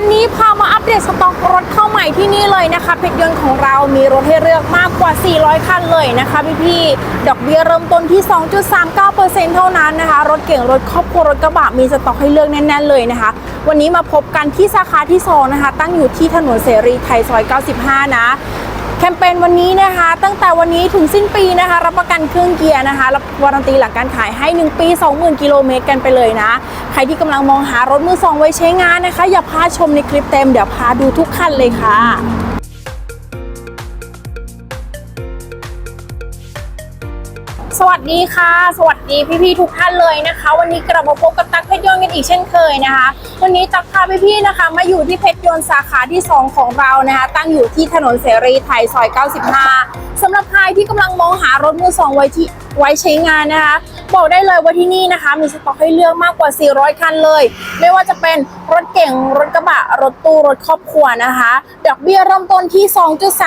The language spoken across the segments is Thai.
วันนี้พามาอัปเดตสต็อกรถเข้าใหม่ที่นี่เลยนะคะเพชรยนต์ของเรามีรถให้เลือกมากกว่า 400 คันเลยนะคะพี่ๆดอกเบี้ยเริ่มต้นที่ 2.39%เท่านั้นนะคะ รถเก่งรถครอบครัวรถกระบะมีสต็อกให้เลือกแน่นๆเลยนะคะ วันนี้มาพบกันที่สาขาที่2นะคะ ตั้งอยู่ที่ถนนเสรีไทยซอย 95 นะ แคมเปญวันนี้นะคะ ตั้งแต่วันนี้ถึงสิ้นปีนะคะ รับประกันเครื่องเกียร์นะคะรับวารันตีหลังการขายให้ 1 ปี 20,000 กิโลเมตรกันไปเลยนะ ใครที่กำลังมองหารถมือสองไว้ใช้งานนะคะ อย่าพลาดชมในคลิปเต็ม เดี๋ยวพาดูทุกคันเลยค่ะ สวัสดีค่ะ สวัสดีพี่ๆทุกท่านเลยนะคะ วันนี้กลับมาพบกับตั๊กเพชรยนต์กันอีกเช่นเคยนะคะ วันนี้ตั๊กพาพี่ๆนะคะ มาอยู่ที่เพชรยนต์สาขาที่ 2 ของเรานะคะ ตั้งอยู่ที่ถนนเสรีไทยซอย 95สำหรับใครที่กำลังมองหารถมือสองไว้ที่ ไว้ใช้งานนะคะ บอกได้เลยว่าที่นี่นะคะ มีสต็อกให้เลือกมากกว่า 400 คันเลย ไม่ว่าจะเป็นรถเก่งรถกระบะ รถตู้ รถครอบครัวนะคะ ดอกเบี้ยเริ่มต้นที่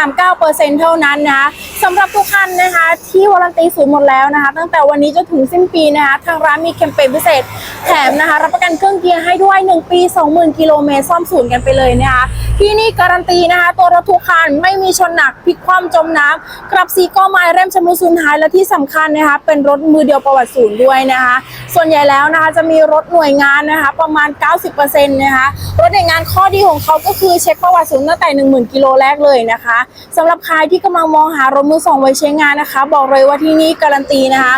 2.39%เท่านั้นนะคะสำหรับทุกคันนะคะ ที่วารันตีศูนย์หมดแล้วนะคะ ตั้งแต่วันนี้จนถึงสิ้นปีนะคะ ทางร้านมีแคมเปญพิเศษ แถมนะคะ รับประกันเครื่องเกียร์ให้ด้วย 1 ปี 20,000 กิโลเมตรซ่อมศูนย์กันไปเลยนะคะ ที่นี่การันตีนะคะ ตัวรถทุกคันไม่มีชนหนักพลิกคว่ำจมน้ำกลับสีก็ไม้เร่มชำรุดสูญหายและที่สำคัญนะคะ เป็นรถมือเดียวประวัติศูนย์ด้วยนะคะ ส่วนใหญ่แล้วนะคะจะมีรถหน่วยงานนะคะ ประมาณ 90%นะคะรถหน่วยงานข้อดีของเขาก็คือเช็คประวัติศูนย์ตั้งแต่ 10,000 กิโลแรกเลยนะคะสำหรับใครที่กำลังมองหารถมือสองไว้ใช้งานนะคะ บอกเลยว่าที่นี่การันตีนะคะ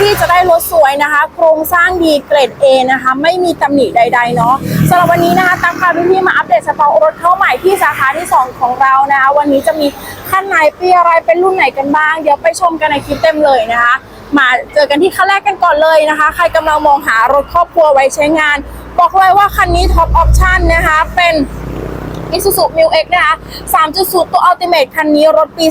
พี่ๆจะได้รถสวยนะคะ โครงสร้างดีเกรด A นะคะ ไม่มีตำหนิใด ๆ เนาะสำหรับวันนี้นะคะตั๊กพาพี่ๆมาอัปเดตสต็อกรถเข้าใหม่ที่สาขาที่ 2 ของเรานะคะ วันนี้จะมีคันไหนปีอะไรเป็นรุ่นไหนกันบ้าง เดี๋ยวไปชมกันในคลิปเต็มเลยนะคะ มาเจอกันที่คันแรกกันก่อนเลยนะคะ ใครกำลังมองหารถครอบครัวไว้ใช้งาน บอกเลยว่าคันนี้ท็อปออปชั่นนะคะ เป็น Isuzu m i l X นะคะ 3.0 ตัว Ultimate คันนี้รถปี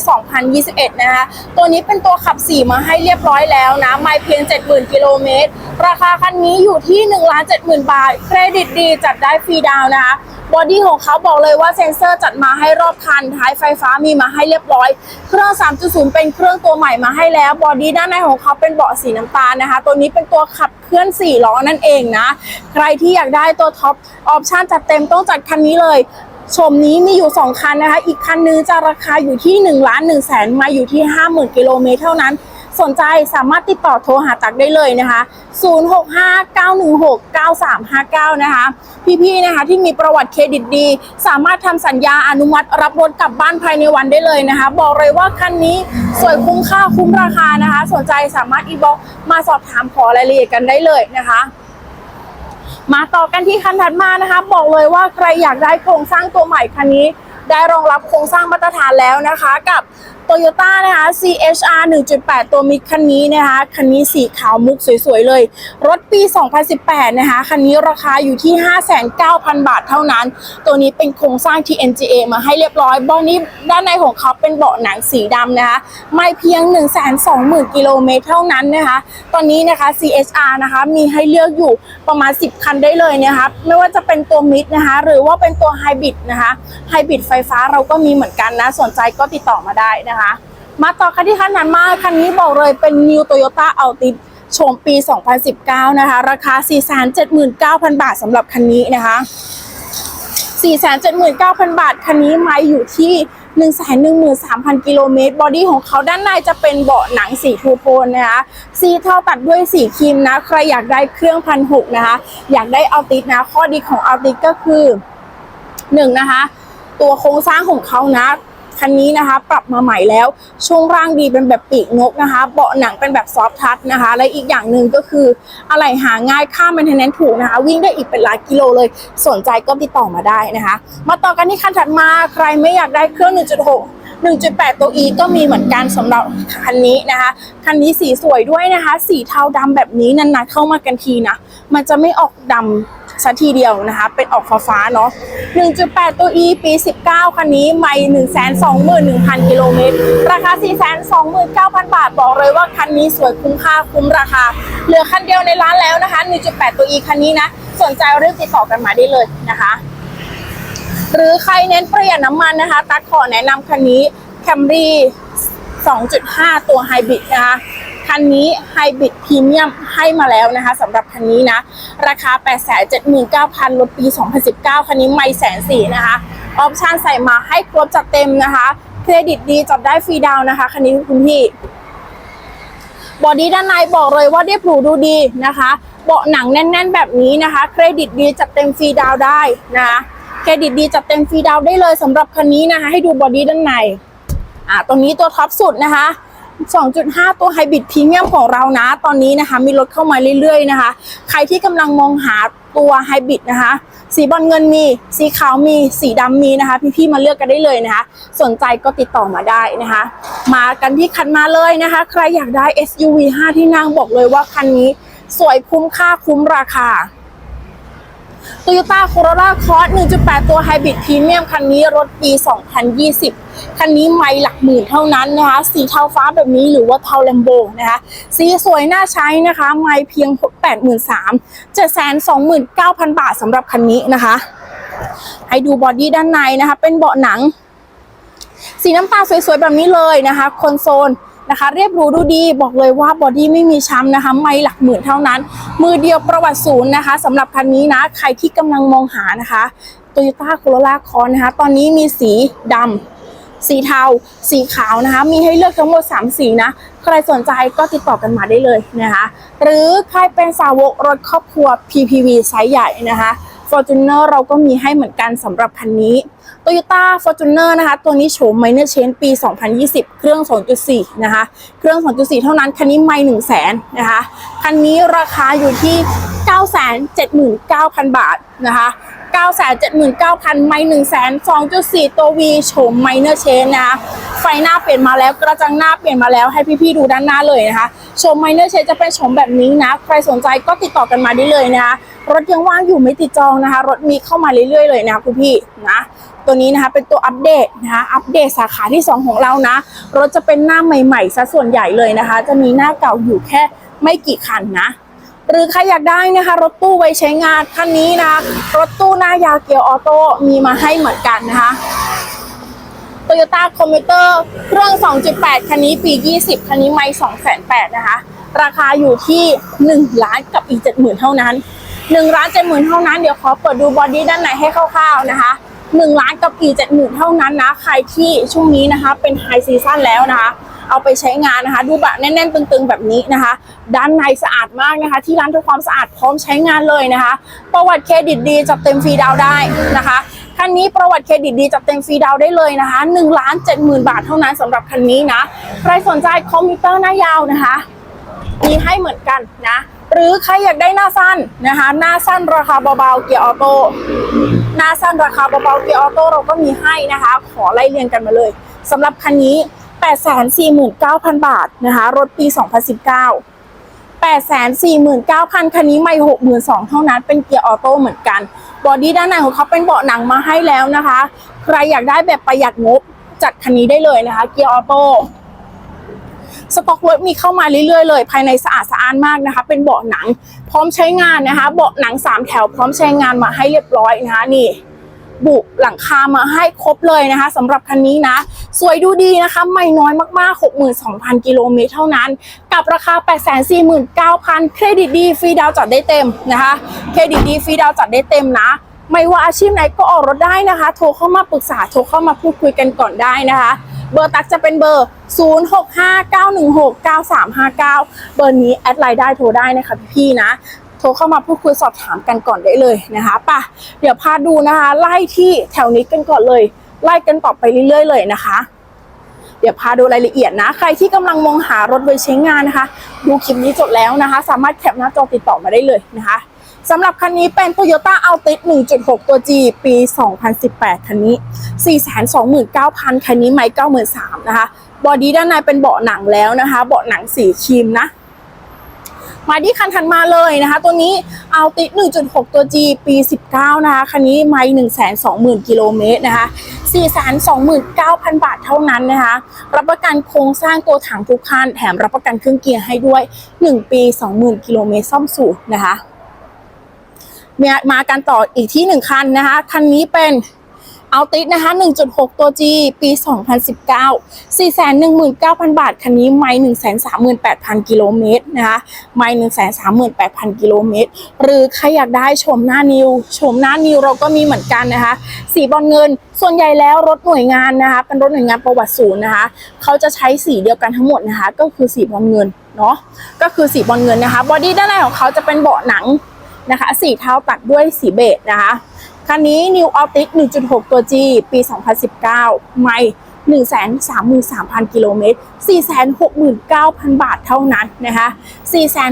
2021 นะคะ ตัวนี้เป็นตัวขับ 4 มาให้เรียบร้อยแล้วนะ ไม่เพียง 70,000 กิโลเมตร ราคาคันนี้อยู่ที่ 1,70,000 บาท เครดิตดีจัดได้ฟรีดาวนะคะ บอดี้ของเขาบอกเลยว่าเซ็นเซอร์จัดมาให้รอบคันท้ายไฟฟ้ามีมาให้เรียบร้อย เครื่อง 3.0 เป็นเครื่องตัวใหม่มาให้แล้ว บอดี้ด้านในของเขาเป็นเบาะสีน้ำตาลนะคะ ตัวนี้เป็นตัวขับเคลื่อน 4 ล้อนั่นเองนะ ใครที่อยากได้ตัวท็อปออปชั่นจัดเต็มต้องจัดคันนี้เลยชมนี้มีอยู่ 2 คันนะคะ อีกคันนึงจะราคาอยู่ที่ 1 ล้าน1แสนมาอยู่ที่ 50,000กิโลเมตรเท่านั้น สนใจสามารถติดต่อโทรหาตักได้เลยนะคะ 0659169359 นะคะ พี่ๆนะคะที่มีประวัติเครดิตดี สามารถทำสัญญาอนุมัติรับรถกลับบ้านภายในวันได้เลยนะคะ บอกเลยว่าคันนี้สวยคุ้มค่าคุ้มราคานะคะ สนใจสามารถอีบอกมาสอบถามขอรายละเอียดกันได้เลยนะคะมาต่อกันที่คันถัดมานะคะ บอกเลยว่าใครอยากได้โครงสร้างตัวใหม่คันนี้ ได้รองรับโครงสร้างมาตรฐานแล้วนะคะ กับ Toyota นะคะ CHR 1.8 ตัวมิดคันนี้นะคะ คันนี้สีขาวมุกสวยๆเลย รถปี 2018 นะคะ คันนี้ราคาอยู่ที่ 59,000บาทเท่านั้น ตัวนี้เป็นโครงสร้าง TNGA มาให้เรียบร้อยเบาะนี้ด้านในของเขาเป็นเบาะหนังสีดำนะคะ ไม่เพียง 120,000 กิโลเมตรเท่านั้นนะคะ ตอนนี้นะคะ CHR นะคะมีให้เลือกอยู่ประมาณ 10 คันได้เลยนะคะ ไม่ว่าจะเป็นตัวมิดนะคะ หรือว่าเป็นตัวไฮบริดนะคะ ไฮบริดไฟฟ้าเราก็มีเหมือนกันนะ สนใจก็ติดต่อมาได้นะคะมาต่อคันที่คันถัดมาคันนี้บอกเลยเป็น New Toyota Altis โฉมปี 2019 นะคะ ราคา 479,000 บาทสำหรับคันนี้นะคะ 479,000 บาท คันนี้ไม้อยู่ที่ 113,000 กิโลเมตร บอดี้ของเขาด้านในจะเป็นเบาะหนังสีทูโทนนะคะ สีเทาตัดด้วยสีครีมนะ ใครอยากได้เครื่องพันหกนะคะ อยากได้อัลติสนะ ข้อดีของอัลติสก็คือหนึ่งนะคะ ตัวโครงสร้างของเขานะ คันนี้นะคะ ปรับมาใหม่แล้ว ช่วงร่างดีเป็นแบบปีกนกนะคะ เบาะหนังเป็นแบบซอฟทัชนะคะ และอีกอย่างหนึ่งก็คืออะไรหาง่ายค่ามันเทนแนนถูกนะคะ วิ่งได้อีกเป็นหลายกิโลเลย สนใจก็ติดต่อมาได้นะคะ มาต่อกันที่คันถัดมาใครไม่อยากได้เครื่อง 1.6 1.8 ตัว E ก็มีเหมือนกันสำหรับคันนี้นะคะ คันนี้สีสวยด้วยนะคะ สีเทาดำแบบนี้นานๆเข้ามากันทีนะ มันจะไม่ออกดำ สัทีเดียวนะคะ เป็นออกฟ้าฟ้าเนาะ 1.8 ตัว E ปี 19 คันนี้ไม่ 121,000 กิโลเมตร ราคา 429,000 บาท บอกเลยว่าคันนี้สวยคุ้มค่าคุ้มราคา เหลือคันเดียวในร้านแล้วนะคะ 1.8 ตัว E คันนี้นะ สนใจรีบติดต่อกันมาได้เลยนะคะ หรือใครเน้นประหยัดน้ำมันนะคะ ตัดขอแนะนำคันนี้ Camry 2.5 ตัวไฮบริดนะคะ คันนี้ไฮบริดพรีเมียมให้มาแล้วนะคะสำหรับคันนี้นะ ราคา 879,000ลดปี 2019 คันนี้ไม่แสนสี่นะคะออปชันใส่มาให้ครบจัดเต็มนะคะ เครดิตดีจับได้ฟรีดาวนะคะ คันนี้คุณพี่บอดี้ด้านในบอกเลยว่าเรียบหรูดูดีนะคะเบาะหนังแน่น ๆ แบบนี้นะคะ เครดิตดีจัดเต็มฟรีดาวได้นะคะเครดิตดีจัดเต็มฟรีดาวได้เลยสำหรับคันนี้นะคะ ให้ดูบอดี้ด้านในอ่าตรงนี้ตัวท็อปสุดนะคะ 2.5 ตัวไฮบริดพรีเมียมของเรานะ ตอนนี้นะคะ มีรถเข้ามาเรื่อยๆนะคะ ใครที่กำลังมองหาตัวไฮบริดนะคะ สีบอลเงินมี สีขาวมี สีดำมีนะคะ พี่ๆมาเลือกกันได้เลยนะคะ สนใจก็ติดต่อมาได้นะคะ มากันที่คันมาเลยนะคะ ใครอยากได้ SUV 5 ที่นั่งบอกเลยว่าคันนี้สวยคุ้มค่าคุ้มราคา Toyota Corolla Cross 1.8 ตัวไฮบริดพรีเมียมคันนี้รถปี 2020 คันนี้ไม่หลักหมื่นเท่านั้นนะคะ สีเทาฟ้าแบบนี้หรือว่าเทาแลมโบนะคะ สีสวยน่าใช้นะคะ ไม่เพียง 83,000 729,000 บาทสำหรับคันนี้นะคะ ให้ดูบอดี้ด้านในนะคะ เป็นเบาะหนัง สีน้ำตาลสวยๆ แบบนี้เลยนะคะ คอนโซล นะคะ เรียบรูดูดีบอกเลยว่าบอดี้ไม่มีช้ำนะคะ ไม่หลักหมื่นเท่านั้น มือเดียวประวัติศูนย์นะคะสำหรับคันนี้นะ ใครที่กำลังมองหานะคะ Toyota Corolla Cross นะคะ ตอนนี้มีสีดำสีเทา สีขาวนะคะ มีให้เลือกทั้งหมด 3 สีนะ ใครสนใจก็ติดต่อกันมาได้เลยนะคะ หรือใครเป็นสาวกรถครอบครัว PPV ไซส์ใหญ่นะคะ Fortuner เราก็มีให้เหมือนกันสำหรับคันนี้ Toyota Fortuner นะคะตัวนี้โฉม Minor Change ปี 2020 เครื่อง 2.4 นะคะ เครื่อง 2.4 เท่านั้น คันนี้ไม่1 0 0 0 0แสนนะคะ คันนี้ราคาอยู่ที่ 979,000 บาทนะคะ979,000 ไม่1 0 0 0 0แสน2.4 ตัว V โฉม Minor Change นะคะไฟหน้าเปลี่ยนมาแล้วกระจังหน้าเปลี่ยนมาแล้วให้พี่ๆดูด้านหน้าเลยนะคะโฉม Minor Change จะเป็นโฉมแบบนี้นะ ใครสนใจก็ติดต่อกันมาได้เลยนะคะรถยังว่างอยู่ไม่ติดจองนะคะ รถมีเข้ามาเรื่อยๆเลยนะคะคุณพี่นะ ตัวนี้นะคะเป็นตัวอัปเดตนะคะอัปเดตสาขาที่ 2 ของเรานะ รถจะเป็นหน้าใหม่ๆซะส่วนใหญ่เลยนะคะ จะมีหน้าเก่าอยู่แค่ไม่กี่คันนะ หรือใครอยากได้นะคะ รถตู้ไว้ใช้งานคันนี้นะ รถตู้หน้ายาวเกียร์ออโต้มีมาให้เหมือนกันนะคะ Toyota c o m m u t e r เครื่อง 2.8 คันนี้ปี 20 คันนี้ไม่2,800นะคะ ราคาอยู่ที่ 1 ล้านกับอีก 70,000 เท่านั้น1ล้าน70,000เท่านั้นเดี๋ยวขอเปิดดูบอดี้ด้านในให้คร่าวๆนะคะ 1 ล้านกับอีก70,000เท่านั้นนะ ใครที่ช่วงนี้นะคะเป็นไฮซีซั่นแล้วนะคะ เอาไปใช้งานนะคะ ดูแบบแน่นๆ ตึงๆ แบบนี้นะคะ ด้านในสะอาดมากนะคะ ที่ร้านทำความสะอาดพร้อมใช้งานเลยนะคะ ประวัติเครดิตดีจับเต็มฟรีดาวได้นะคะคันนี้ประวัติเครดิตดีจับเต็มฟรีดาวได้เลยนะคะ1ล้าน70,000 บาทเท่านั้นสำหรับคันนี้นะ ใครสนใจคอมพิวเตอร์หน้ายาวนะคะ มีให้เหมือนกันนะ หรือใครอยากได้หน้าสั้นนะคะ หน้าสั้นราคาเบาๆเกียร์ออโต้ หน้าสั้นราคาเบาๆเกียร์ออโต้เราก็มีให้นะคะ ขอไล่เรียงกันมาเลยสำหรับคันนี้ 849,000 บาทนะคะ รถปี 2019 849,000 คันนี้ไม่ 62,000 เท่านั้น เป็นเกียร์ออโต้เหมือนกัน บอดี้ด้านในของเขาเป็นเบาะหนังมาให้แล้วนะคะ ใครอยากได้แบบประหยัดงบจัดคันนี้ได้เลยนะคะ เกียร์ออโต้ สต็อกรถมีเข้ามาเรื่อยๆเลยภายในสะอาดสะอ้านมากนะคะ เป็นเบาะหนังพร้อมใช้งานนะคะ เบาะหนัง 3 แถวพร้อมใช้งานมาให้เรียบร้อยนะคะนี่บุหลังคามาให้ครบเลยนะคะสำหรับคันนี้นะ สวยดูดีนะคะ ไม่น้อยมากๆ 62,000 กิโลเมตรเท่านั้น กับราคา 849,000 เครดิตดีฟรีดาวจัดได้เต็มนะคะ เครดิตดีฟรีดาวจัดได้เต็มนะ ไม่ว่าอาชีพไหนก็ออกรถได้นะคะ โทรเข้ามาปรึกษาโทรเข้ามาพูดคุยกันก่อนได้นะคะ เบอร์ตักจะเป็นเบอร์ 0659169359 เบอร์นี้แอดไลน์ได้โทรได้นะคะพี่ๆนะ โทรเข้ามาพูดคุยสอบถามกันก่อนได้เลยนะคะป่ะเดี๋ยวพาดูนะคะ ไล่ที่แถวนี้กันก่อนเลย ไล่กันต่อไปเรื่อยๆ เลยนะคะเดี๋ยวพาดูรายละเอียดนะ ใครที่กำลังมองหารถไว้ใช้งานนะคะ ดูคลิปนี้จบแล้วนะคะ สามารถแคปหน้าจอติดต่อมาได้เลยนะคะ สำหรับคันนี้เป็น Toyota Altis 1.6 ตัว G ปี 2018 คันนี้ 429,000 คันนี้ไม่93,000นะคะ บอดี้ด้านในเป็นเบาะหนังแล้วนะคะ เบาะหนังสีครีมนะ มาที่คันถัดมาเลยนะคะ ตัวนี้เอาติ1.6 ตัว G ปี 19 นะคะ คันนี้ไม่120,000 กิโลเมตรนะคะ 429,000 บาทเท่านั้นนะคะ รับประกันโครงสร้างตัวถังทุกคัน แถมรับประกันเครื่องเกียร์ให้ด้วย 1 ปี 20,000 กิโลเมตรซ่อมสูตรนะคะ มามากันต่ออีกที่หนึ่งคันนะคะคันนี้เป็นเอาติดนะคะ 1.6 ตัว G ปี 2019 419,000 บาท คันนี้ไม่138,000 กิโลเมตรนะคะไม่138,000 กิโลเมตร หรือใครอยากได้ชมหน้านิว ชมหน้านิวเราก็มีเหมือนกันนะคะ สีบอลเงิน ส่วนใหญ่แล้วรถหน่วยงานนะคะ เป็นรถหน่วยงานประวัติศูนย์นะคะ เขาจะใช้สีเดียวกันทั้งหมดนะคะ ก็คือสีบอลเงินเนาะ ก็คือสีบอลเงินนะคะ บอดี้ด้านในของเขาจะเป็นเบาะหนัง นะคะสีเทาตัดด้วยสีเบจนะคะคันนี้ New Altis 1.6 ตัว G ปี 2019 ไม่133,000 กิโลเมตร 469,000 บาทเท่านั้นนะคะ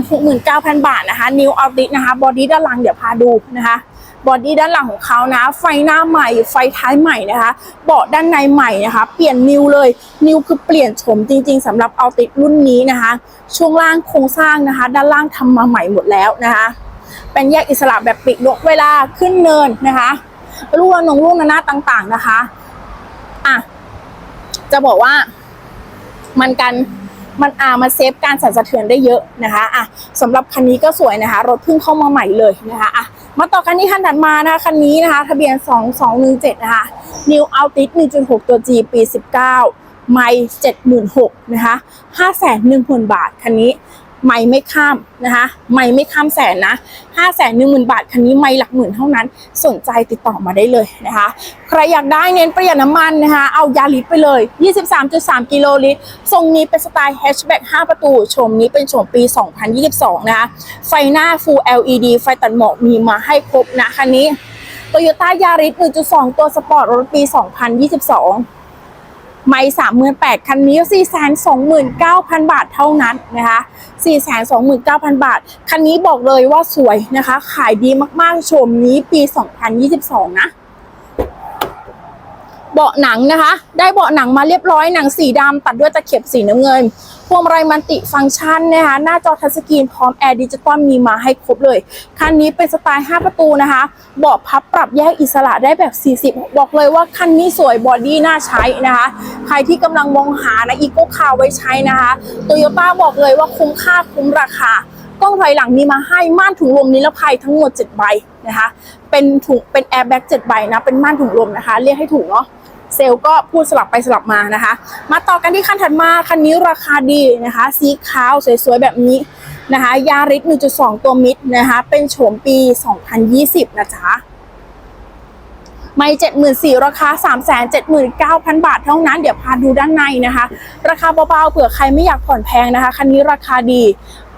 469,000 บาทนะคะ New Altis นะคะ บอดี้ด้านหลังเดี๋ยวพาดูนะคะ บอดี้ด้านหลังของเขานะ ไฟหน้าใหม่ ไฟท้ายใหม่นะคะ เบาะด้านในใหม่นะคะ เปลี่ยนนิวเลย นิวคือเปลี่ยนโฉมจริง ๆสำหรับเอาติดรุ่นนี้นะคะ ช่วงล่างโครงสร้างนะคะ ด้านล่างทำมาใหม่หมดแล้วนะคะ เป็นแยกอิสระแบบปีกนกเวลาขึ้นเนินนะคะลูกนงลูกนานาต่างๆนะคะอะจะบอกว่ามันกันมันอามาเซฟการสั่นสะเทือนได้เยอะนะคะอะสำหรับคันนี้ก็สวยนะคะ รถเพิ่งเข้ามาใหม่เลยนะคะอะมาต่อคันนี้คันถัดมานะคะคันนี้นะคะ ทะเบียน 2217 นะคะ New Altis 1.6 ตัว G ปี 19 ไม่76,000นะคะ510,000 บาท คันนี้ ไม่ไม่ข้ามนะคะไม่ไม่ข้ามแสนนะห้าแสนหนึ่งหมื่นบาทคันนี้ไม่หลักหมื่นเท่านั้น สนใจติดต่อมาได้เลยนะคะ ใครอยากได้เน้นประหยัดน้ำมันนะคะเอายาลิตไปเลย 23.3 กิโลลิตร ทรงนี้เป็นสไตล์แฮชแบ็ก5ประตูชมนี้เป็นชมปี 2022 นะคะ ไฟหน้า Full LED ไฟตัดหมอกมีมาให้ครบนะคันนี้ Toyota Yaris 1.2 ตัวสปอร์ตรถปี 2022 ไม่สามหมื่นแปดคันนี้สี่แสนสองหมื่นเก้าพันบาทเท่านั้นนะคะสี่แสนสองหมื่นเก้าพันบาท คันนี้บอกเลยว่าสวยนะคะ ขายดีมากๆ ชมนี้ปีสองพันยี่สิบสองนะ เบาะหนังนะคะ ได้เบาะหนังมาเรียบร้อยหนังสีดำตัดด้วยตะเข็บสีน้ำเงิน พวงมาลัยมันติฟังก์ชันนะคะ หน้าจอทัชสกรีนพร้อมแอร์ดิจิตอลมีมาให้ครบเลย คันนี้เป็นสไตล์ 5 ประตูนะคะ เบาะพับปรับแยกอิสระได้แบบ 40 บอกเลยว่าคันนี้สวยบอดี้น่าใช้นะคะ ใครที่กำลังมองหานะอีโก้คาไว้ใช้นะคะโตโยต้าบอกเลยว่าคุ้มค่าคุ้มราคากล้องถอยหลังมีมาให้ม่านถุงลมนิรภัยทั้งหมด 7 ใบนะคะ เป็นถุงเป็นแอร์แบ็ก7ใบนะ เป็นม่านถุงลมนะคะ เรียกให้ถูกเนาะ ซลก็พูดสลับไปสลับมานะคะ มาต่อกันที่คันถัดมาคันนี้ราคาดีนะคะ สีขาวสวยๆแบบนี้นะคะยาริส1.2 ตัวมิดนะคะ เป็นโฉมปี 2020 นะจ๊ะไม่เจ็ดหมื่นสี่ราคาสามแสนเจ็ดหมื่นเก้าพันบาทเท่านั้น เดี๋ยวพาดูด้านในนะคะ ราคาเบาๆเผื่อใครไม่อยากผ่อนแพงนะคะ คันนี้ราคาดี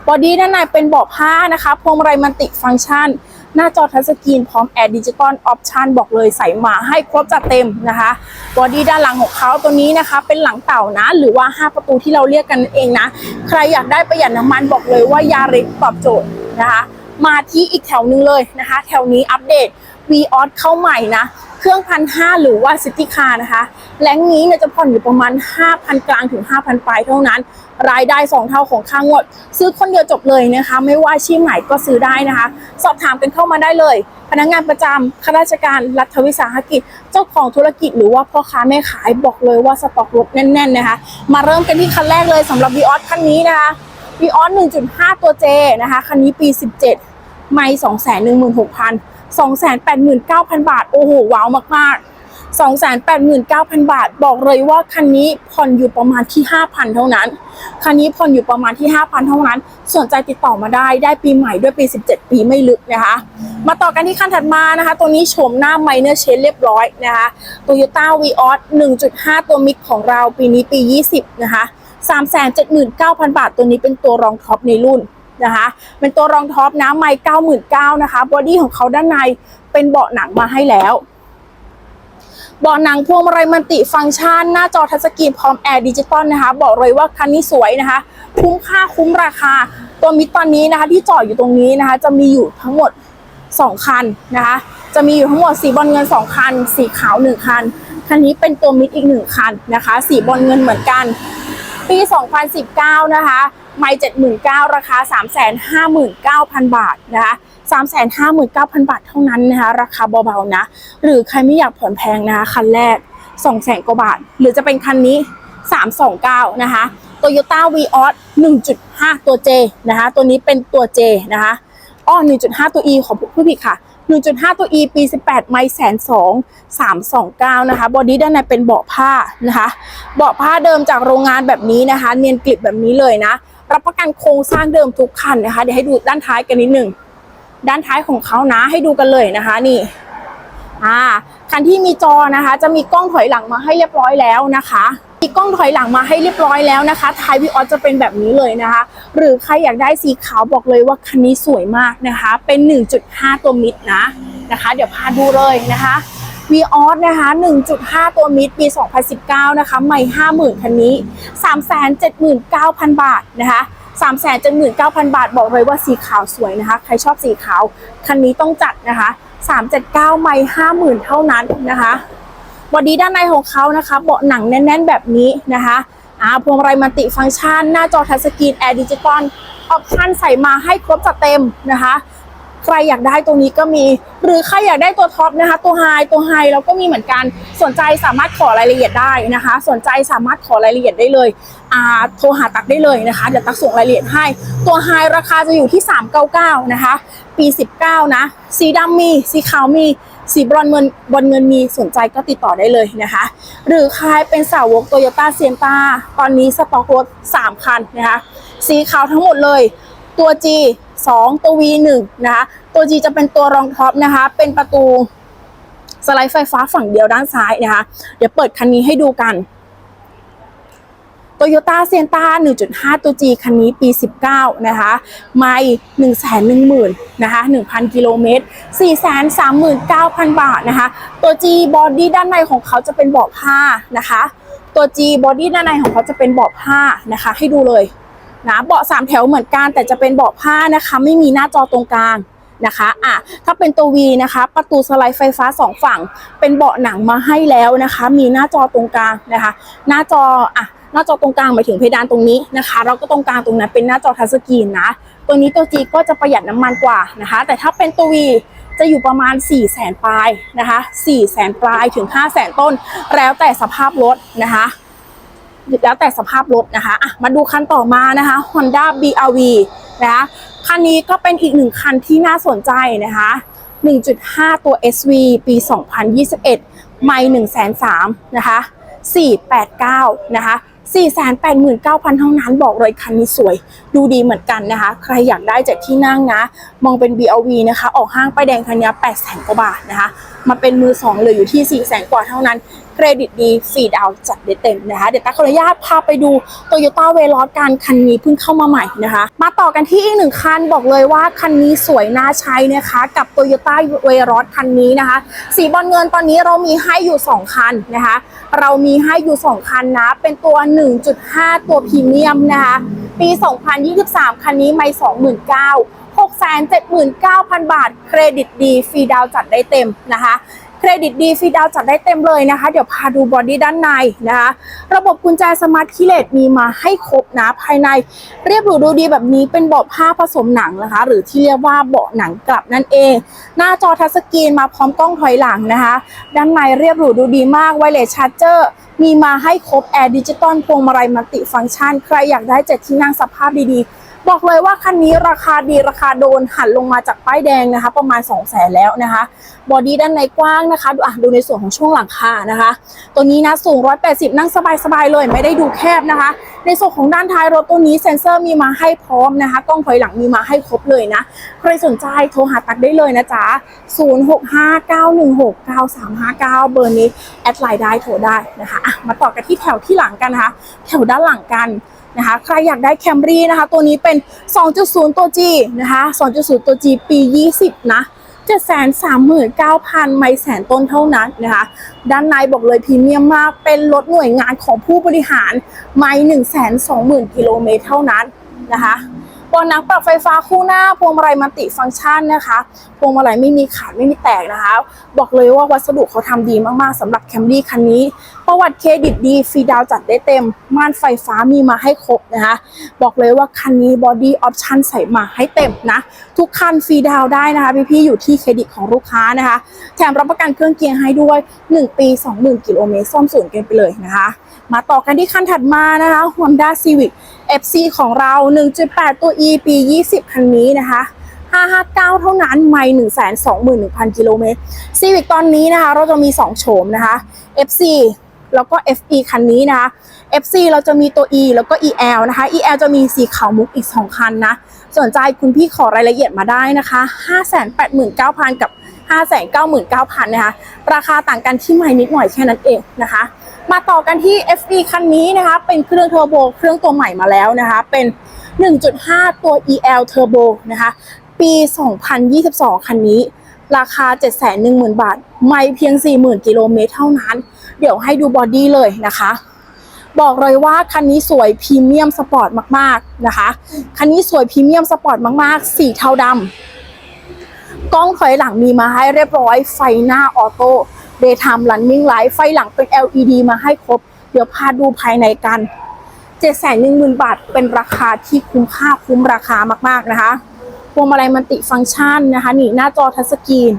บอดี้ด้านในเป็นเบาะผ้านะคะ พวงมาลัยมันติฟังก์ชัน หน้าจอทัชสกรีนพร้อมแอร์ดิจิตอลออปชันบอกเลยใส่มาให้ครบจัดเต็มนะคะบอดี้ด้านหลังของเขาตัวนี้นะคะ เป็นหลังเต่านะ หรือว่า 5 ประตูที่เราเรียกกันเองนะ ใครอยากได้ประหยัดน้ำมันบอกเลยว่ายาริสตอบโจทย์นะคะ มาที่อีกแถวนึงเลยนะคะ แถวนี้อัปเดต v ีออเข้าใหม่นะ เครื่องพันห้าหรือว่าซิตี้คาร์นะคะแรงนี้เนี่ยจะผ่อนอยู่ประมาณ 5,000 กลางถึง 5,000 ปลายเท่านั้น รายได้ 2 เท่าของค่างวด ซื้อคนเดียวจบเลยนะคะ ไม่ว่าชีพไหนก็ซื้อได้นะคะ สอบถามกันเข้ามาได้เลย พนักงานประจำข้าราชการรัฐวิสาหกิจ เจ้าของธุรกิจหรือว่าพ่อค้าแม่ขายบอกเลยว่าสต็อกรถแน่น ๆ นะคะ มาเริ่มกันที่คันแรกเลยสำหรับ v ีออสคันนี้นะคะ v ีออส1.5 ตัว J นะคะคันนี้ปี 17 ไม่216,000 289,000บาท โอ้โห ว้าวมากๆ289,000 บาท บอกเลยว่าคันนี้ผ่อนอยู่ประมาณที่ 5,000 เท่านั้น คันนี้ผ่อนอยู่ประมาณที่ 5,000 เท่านั้น สนใจติดต่อมาได้ ได้ปีใหม่ด้วยปี 17 ปีไม่ลึกนะคะ มาต่อกันที่คันถัดมานะคะ ตัวนี้โฉมหน้าไมเนอร์เชนเรียบร้อยนะคะ Toyota v ีออส1.5 ตัวมิกของเราปีนี้ปี 20 นะคะ 379,000 บาท ตัวนี้เป็นตัวรองท็อปในรุ่น นะคะ เป็นตัวรองท็อปนะไมค์เก้าหมื่นเก้านะคะบอดี้ของเขาด้านในเป็นเบาะหนังมาให้แล้วเบาะหนังพวงมาลัยมันติฟังก์ชัน หน้าจอทัชสกรีนพร้อมแอร์ดิจิตอลนะคะ บอกเลยว่าคันนี้สวยนะคะ คุ้มค่าคุ้มราคา ตัวมิดตอนนี้นะคะ ที่จอดอยู่ตรงนี้นะคะ จะมีอยู่ทั้งหมด 2 คันนะคะ จะมีอยู่ทั้งหมดสีบอลเงิน 2 คัน สีขาว 1 คัน คันนี้เป็นตัวมิดอีก 1 คันนะคะ สีบอลเงินเหมือนกัน ปี 2019 นะคะ ไม่79,000ราคา359,000บาทนะคะ359,000บาทเท่านั้นนะคะ ราคาเบาๆนะ หรือใครไม่อยากผ่อนแพงนะคะคันแรก200,000กว่าบาท หรือจะเป็นคันนี้329นะคะ Toyota v ีออ1.5ตัว J นะคะ ตัวนี้เป็นตัว J นะคะอ้อ1.5ตัว E ของผู้ผิดค่ะ1.5 ตัว E ปี 18 ไมล์แสนสอง329นะคะ บอดี้ด้านในเป็นเบาะผ้านะคะ เบาะผ้าเดิมจากโรงงานแบบนี้นะคะ เนียนกลิบแบบนี้เลยนะ รับประกันโครงสร้างเดิมทุกคันนะคะ เดี๋ยวให้ดูด้านท้ายกันนิดหนึ่งด้านท้ายของเขานะให้ดูกันเลยนะคะนี่อ่าคันที่มีจอนะคะ จะมีกล้องถอยหลังมาให้เรียบร้อยแล้วนะคะมีกล้องถอยหลังมาให้เรียบร้อยแล้วนะคะท้ายวิออสจะเป็นแบบนี้เลยนะคะ หรือใครอยากได้สีขาวบอกเลยว่าคันนี้สวยมากนะคะ เป็น 1.5 ตัวมิดนะนะคะ เดี๋ยวพาดูเลยนะคะ วีออสนะคะ 1.5 ตัวมิดปี 2019 นะคะ ใหม่ 50,000 คันนี้ 379,000 บาทนะคะ379,000 บาท บอกเลยว่าสีขาวสวยนะคะ ใครชอบสีขาว คันนี้ต้องจัดนะคะ 379 ไม่50,000 เท่านั้นนะคะบอดี้ด้านในของเขานะคะ เบาะหนังแน่น ๆ แบบนี้นะคะอ่าพวงมาลัยมัลติฟังก์ชัน หน้าจอทัชสกรีนแอร์ดิจิตอลออปชั่นใส่มาให้ครบจัดเต็มนะคะ ใครอยากได้ตัวนี้ก็มี หรือใครอยากได้ตัวท็อปนะคะ ตัวไฮตัวไฮเราก็มีเหมือนกันสนใจสามารถขอรายละเอียดได้นะคะ สนใจสามารถขอรายละเอียดได้เลยอ่าโทรหาตักได้เลยนะคะเดี๋ยวตักส่งรายละเอียดให้ ตัวไฮราคาจะอยู่ที่ 399 นะคะ ปี 19 นะ สีดำมีสีขาวมีสีบรอนเงินบอลเงินมีสนใจก็ติดต่อได้เลยนะคะ หรือใครเป็นสาวกโตโยต้าเซียนตาตอนนี้สต็อกรถ 3 คันนะคะ สีขาวทั้งหมดเลย ตัว G 2 ตัว V 1 นะคะตัว G จะเป็นตัวรองท็อปนะคะ เป็นประตูสไลด์ไฟฟ้าฝั่งเดียวด้านซ้ายนะคะ เดี๋ยวเปิดคันนี้ให้ดูกันโตโยต้าเซียนต้า1.5 ตัว G คันนี้ปี 19 นะคะไม่1 1 0 0 0 0นะคะ 1,000 กิโลเมตร 439,000 บาทนะคะ ตัว G บอดี้ด้านในของเขาจะเป็นเบาะผ้านะคะ ตัว G บอดี้ด้านในของเขาจะเป็นเบาะผ้านะคะ ให้ดูเลย นะเบาะสามแถวเหมือนกัน แต่จะเป็นเบาะผ้านะคะ ไม่มีหน้าจอตรงกลางนะคะอะถ้าเป็นตัว V นะคะ ประตูสไลด์ไฟฟ้าสองฝั่ง เป็นเบาะหนังมาให้แล้วนะคะ มีหน้าจอตรงกลางนะคะ หน้าจออะหน้าจอตรงกลางหมายถึงเพดานตรงนี้นะคะ เราก็ตรงกลางตรงนั้นเป็นหน้าจอทัชสกรีนนะ ตัวนี้ตัว G ก็จะประหยัดน้ำมันกว่านะคะ แต่ถ้าเป็นตัว V จะอยู่ประมาณ 4 0 0แสนปลายนะคะ 4 0 0แสนปลายถึง 5 0 0แสนต้น แล้วแต่สภาพรถนะคะ แล้วแต่สภาพรถนะคะอะมาดูคันต่อมานะคะ Honda BRV นะคะคันนี้ก็เป็นอีกหนึ่งคันที่น่าสนใจนะคะ 1.5 ตัว SV ปี 2021 ไม่1 3 0 0 0นะคะ 489 นะคะ 489,000เท่านั้นบอกเลยคันนี้สวย ดูดีเหมือนกันนะคะ ใครอยากได้จากที่นั่งนะ มองเป็น BLV นะคะ ออกห้างป้ายแดงคันนี้8แสนกว่าบาทนะคะ มาเป็นมือสองเหลยอยู่ที่ 4 แสนกว่าเท่านั้น เครดิตดีฟรีดาวจัดได้เต็มนะคะ เดี๋ยวตาขออนุญาตพาไปดู Toyota v e l o s กันคันนี้เพิ่งเข้ามาใหม่นะคะ มาต่อกันที่อีกหนึ่งคันบอกเลยว่าคันนี้สวยน่าใช้นะคะ กับ Toyota v e l o s คันนี้นะคะ สีบอลเงินตอนนี้เรามีให้อยู่ 2 คันนะคะ เรามีให้อยู่ 2 คันนะ เป็นตัว 1.5 ตัวพรีเมียมนะคะ ปี 2023 คันนี้ไม่29,000 679,000 บาท เครดิตดี ฟรีดาวจัดได้เต็มนะคะ เครดิตดีฟรีดาวจัดได้เต็มเลยนะคะ เดี๋ยวพาดูบอดี้ด้านในนะคะ ระบบกุญแจสมาร์ทคีเลสมีมาให้ครบนะภายใน เรียบหรูดูดีแบบนี้เป็นเบาะผ้าผสมหนังนะคะ หรือที่เรียกว่าเบาะหนังกลับนั่นเอง หน้าจอทัชสกรีนมาพร้อมกล้องถอยหลังนะคะ ด้านในเรียบหรูดูดีมากไวเลสชาร์เจอร์มีมาให้ครบแอร์ดิจิตอลพวงมาลัยมัลติฟังก์ชัน ใครอยากได้เจ็ดที่นั่งสภาพดีๆ บอกเลยว่าคันนี้ราคาดีราคาโดนหันลงมาจากป้ายแดงนะคะ ประมาณ 2 0 0แสนแล้วนะคะบอดี้ด้านในกว้างนะคะ ดูอะดูในส่วนของช่วงหลังคานะคะ ตัวนี้นะสูง 180 นั่งสบายๆเลย ไม่ได้ดูแคบนะคะ ในส่วนของด้านท้ายรถตัวนี้เซ็นเซอร์มีมาให้พร้อมนะคะกล้องถอยหลังมีมาให้ครบเลยนะ ใครสนใจโทรหาตักได้เลยนะจ๊ะ 0659169359 เบอร์นี้แอดไลน์ได้โทรได้นะคะอะมาต่อกันที่แถวที่หลังกันนะคะ แถวด้านหลังกัน นะคะ ใครอยากได้แคมรี่นะคะ ตัวนี้เป็น 2.0 ตัว G นะคะ 2.0 ตัว G ปี 20 นะ739,000 ไม่แสนต้นเท่านั้นนะคะ ด้านในบอกเลยพรีเมียมมาก เป็นรถหน่วยงานของผู้บริหาร ไม่120,000 กิโลเมตรเท่านั้นนะคะ บอลนังปรับไฟฟ้าคู่หน้าพวงมาลัยมัลติฟังก์ชันนะคะ พวงมาลัยไม่มีขาดไม่มีแตกนะคะ บอกเลยว่าวัสดุเขาทำดีมากๆสำหรับแคมรี่คันนี้ ประวัติเครดิตดีฟรีดาวจัดได้เต็ม ม่านไฟฟ้ามีมาให้ครบนะคะ บอกเลยว่าคันนี้บอดี้ออปชั่นใส่มาให้เต็มนะ ทุกคันฟรีดาวได้นะคะพี่ๆอยู่ที่เครดิตของลูกค้านะคะ แถมรับประกันเครื่องเกียร์ให้ด้วย 1 ปี 20,000กิโลเมตรซ่อมศูนย์กันไปเลยนะคะ มาต่อกันที่คันถัดมานะคะ Honda Civic FC ของเรา 1.8 ตัว E ปี 20 คันนี้นะคะ 559 เท่านั้นไม่121,000 กิโลเมตร Civic ตอนนี้นะคะ เราจะมี 2 โฉมนะคะ FC แล้วก็ FE คันนี้นะคะ FC เราจะมีตัว E แล้วก็ EL นะคะ EL จะมีสีขาวมุกอีก 2 คันนะ สนใจคุณพี่ขอรายละเอียดมาได้นะคะ 589,000 กับ 599,000 นะคะ ราคาต่างกันที่ไม่นิดหน่อยแค่นั้นเองนะคะ มาต่อกันที่ FE คันนี้นะคะ เป็นเครื่องเทอร์โบเครื่องตัวใหม่มาแล้วนะคะ เป็น 1.5 ตัว EL Turbo นะคะ ปี 2022 คันนี้ ราคา 710,000 บาท ไม่เพียง 40,000 กิโลเมตรเท่านั้น เดี๋ยวให้ดูบอดี้เลยนะคะ บอกเลยว่าคันนี้สวยพรีเมียมสปอร์ตมากๆนะคะ คันนี้สวยพรีเมียมสปอร์ตมากๆ สีเทาดำกล้องถอยหลังมีมาให้เรียบร้อยไฟหน้าออโต้ Daytime Running Light ไฟหลังเป็น LED มาให้ครบ เดี๋ยวพาดูภายในกัน 710,000 บาท เป็นราคาที่คุ้มค่าคุ้มราคามาก ๆ นะคะพวงมาลัยมันติฟังก์ชันนะคะนี่หน้าจอทัชสกรีน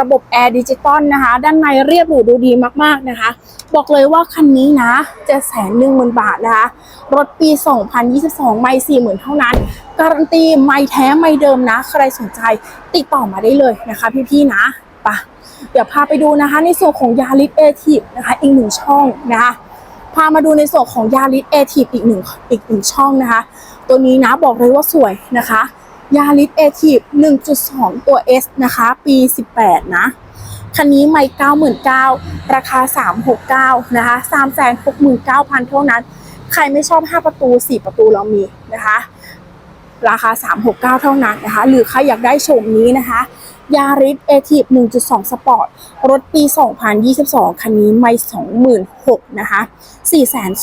ระบบแอร์ดิจิตอลนะคะ ด้านในเรียบหรูดูดีมากๆนะคะ บอกเลยว่าคันนี้นะจะแสนหนึ่งหมื่นบาทนะคะ รถปี 2022 ไม่สี่หมื่นเท่านั้น การันตีไม่แท้ไม่เดิมนะ ใครสนใจติดต่อมาได้เลยนะคะพี่ๆนะไปะ เดี๋ยวพาไปดูนะคะ ในส่วนของยาริสเอทีฟนะคะอีกหนึ่งช่องนะคะพามาดูในส่วนของยาริสเอทีฟอีกหนึ่งอีกหนึ่งช่องนะคะ ตัวนี้นะบอกเลยว่าสวยนะคะยาริสเอทีฟ1.2 ตัว S นะคะ ปี 18 นะ คันนี้ไม่99,000 ราคา 369 นะคะ 369,000 เท่านั้น ใครไม่ชอบ 5 ประตู 4 ประตูเรามีนะคะ ราคา 369 เท่านั้นนะคะ หรือใครอยากได้โฉมนี้นะคะ ยาริสเอทีฟ1.2 สปอร์ต รถปี 2022 คันนี้ไม่26,000นะคะ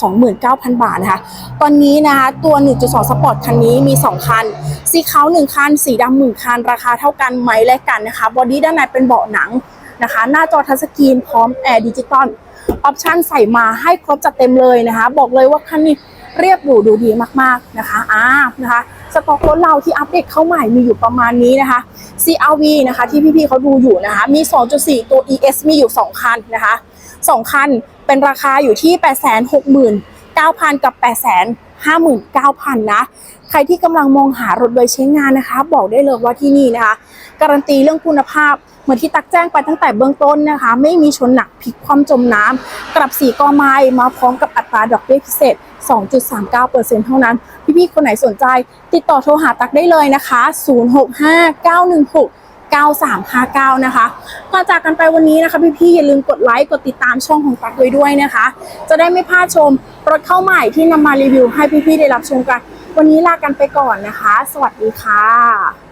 429,000 บาทนะคะ ตอนนี้นะคะตัว 1.2 สปอร์ต คันนี้มี 2 คัน สีขาว 1 คัน สีดำ1คัน ราคาเท่ากันไหมแลกกันนะคะ บอดี้ด้านในเป็นเบาะหนังนะคะ หน้าจอทัชสกรีนพร้อมแอร์ดิจิตอล ออปชั่นใส่มาให้ครบจัดเต็มเลยนะคะ บอกเลยว่าคันนี้ เรียบหรูดูดีมากๆนะคะอ่านะคะสต็อกรถเราที่อัปเดตเข้าใหม่มีอยู่ประมาณนี้นะคะ CRV นะคะที่พี่ๆเขาดูอยู่นะคะ มี 2.4 ตัว ES มีอยู่ 2 คันนะคะ 2 คันเป็นราคาอยู่ที่ 869,000 กับ 859,000 นะ ใครที่กำลังมองหารถโดยใช้งานนะคะ บอกได้เลยว่าที่นี่นะคะ การันตีเรื่องคุณภาพ มือนที่ตักแจ้งไปตั้งแต่เบื้องต้นนะคะ ไม่มีชนหนักพลิกคว่ำจมน้ำกลับสีกอไม้มาพร้อมกับอัตราดอกเบี้ยพิเศษ 2.39%เท่านั้น พี่ๆคนไหนสนใจ ติดต่อโทรหาตักได้เลยนะคะ 065 916 9359 นะคะก่อนจากกันไปวันนี้นะคะ พี่ๆอย่าลืมกดไลค์กดติดตามช่องของตักไว้ด้วยนะคะ จะได้ไม่พลาดชมรถเข้าใหม่ที่นำมารีวิวให้พี่ๆได้รับชมกัน วันนี้ลากันไปก่อนนะคะ สวัสดีค่ะ